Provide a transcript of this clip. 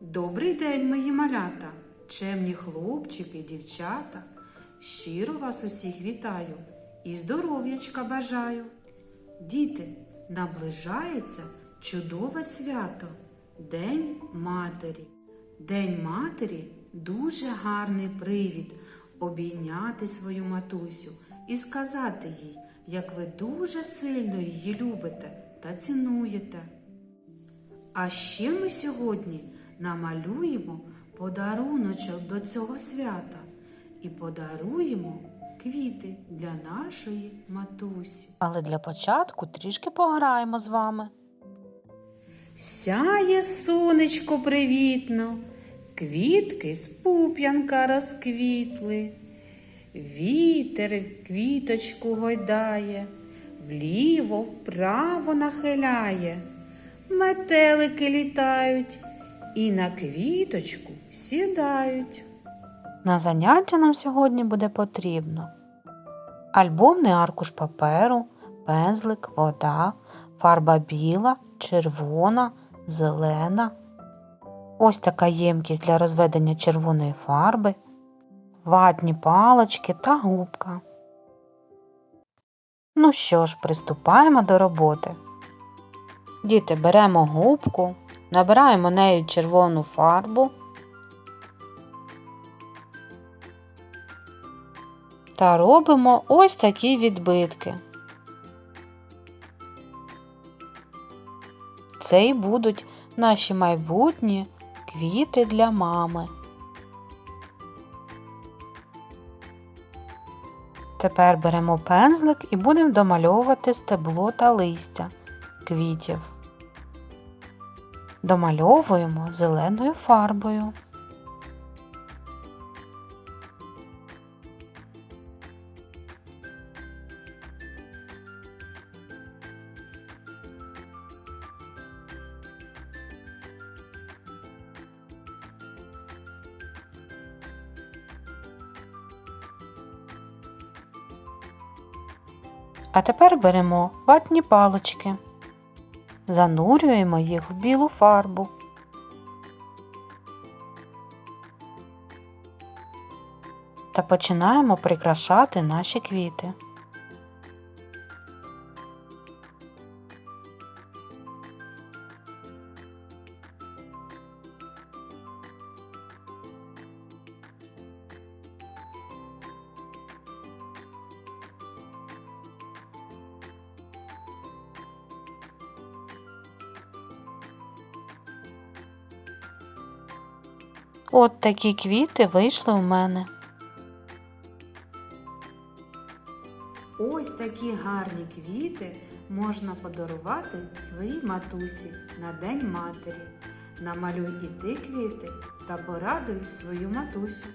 Добрий день, мої малята, чемні хлопчики, дівчата. Щиро вас усіх вітаю і здоров'ячка бажаю. Діти, наближається чудове свято День Матері. День Матері дуже гарний привід обійняти свою матусю і сказати їй, як ви дуже сильно її любите та цінуєте. А ще ми сьогодні намалюємо подаруночок до цього свята і подаруємо квіти для нашої матусі. Але для початку трішки пограємо з вами. Сяє сонечко привітно, квітки з пуп'янка розквітли, вітер квіточку гойдає, вліво вправо нахиляє, метелики літають і на квіточку сідають. На заняття нам сьогодні буде потрібно альбомний аркуш паперу, пензлик, вода, фарба біла, червона, зелена. Ось така ємкість для розведення червоної фарби, ватні палочки та губка. Ну що ж, приступаємо до роботи. Діти, беремо губку, набираємо нею червону фарбу та робимо ось такі відбитки. Це і будуть наші майбутні квіти для мами. Тепер беремо пензлик і будемо домальовувати стебло та листя квітів. Домальовуємо зеленою фарбою. А тепер беремо ватні палочки, занурюємо їх в білу фарбу. Та починаємо прикрашати наші квіти. От такі квіти вийшли у мене. Ось такі гарні квіти можна подарувати своїй матусі на День матері. Намалюй і ти квіти та порадуй свою матусю.